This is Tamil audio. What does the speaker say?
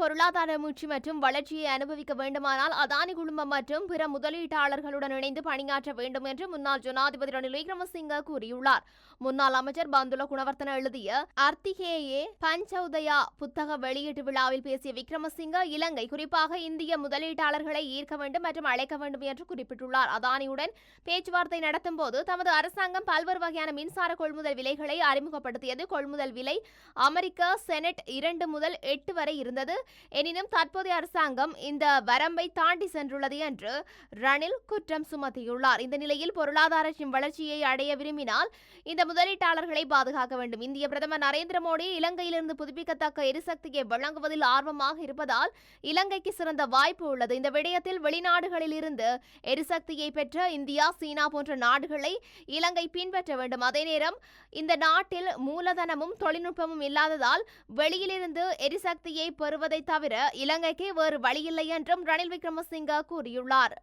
பொருளாதார மீட்சி மற்றும் வளர்ச்சியை அனுபவிக்க வேண்டுமானால் அதானி குழுமம் மற்றும் பிற முதலீட்டாளர்களுடன் இணைந்து பணியாற்ற வேண்டும் என்று முன்னாள் ஜனாதிபதி ரணில் விக்ரமசிங்க கூறியுள்ளார். முன்னாள் அமைச்சர் பந்துல குணவர்த்தன எழுதிய அர்த்திகேயே பஞ்சௌதயா புத்தக வெளியீட்டு விழாவில் பேசிய விக்ரமசிங்க இலங்கை குறிப்பாக இந்திய முதலீட்டாளர்களை ஈர்க்க வேண்டும் மற்றும் அழைக்க வேண்டும் என்று குறிப்பிட்டுள்ளார். அதானியுடன் பேச்சுவார்த்தை நடத்தும் போது தமது அரசாங்கம் பல்வேறு வகையான மின்சார கொள்முதல் விலைகளை அறிமுகப்படுத்தியது. கொள்முதல் விலை அமெரிக்க செனட் இரண்டு முதல் எட்டு வரை இருந்தது. எனினும் தற்போதைய அரசாங்கம் இந்த வரம்பை தாண்டி சென்றுள்ளது என்று ரணில் குற்றம் சுமத்தியுள்ளார். இந்த நிலையில் பொருளாதார வளர்ச்சியை அடைய விரும்பினால் இந்த முதலீட்டாளர்களை பாதுகாக்க வேண்டும். இந்திய பிரதமர் நரேந்திர மோடி இலங்கையிலிருந்து புதுப்பிக்கத்தக்க எரிசக்தியை வழங்குவதில் ஆர்வமாக இருப்பதால் இலங்கைக்கு சிறந்த வாய்ப்பு உள்ளது. இந்த விடயத்தில் வெளிநாடுகளில் இருந்து எரிசக்தியை பெற்ற இந்தியா சீனா போன்ற நாடுகளை இலங்கை பின்பற்ற வேண்டும். அதே நேரம் இந்த நாட்டில் மூலதனமும் தொழில்நுட்பமும் இல்லாததால் வெளியிலிருந்து எரிசக்தியை பெறுவது தவிர இலங்கைக்கு வேறு வழியில்லை என்றும் ரணில் விக்ரமசிங்க கூறியுள்ளார்.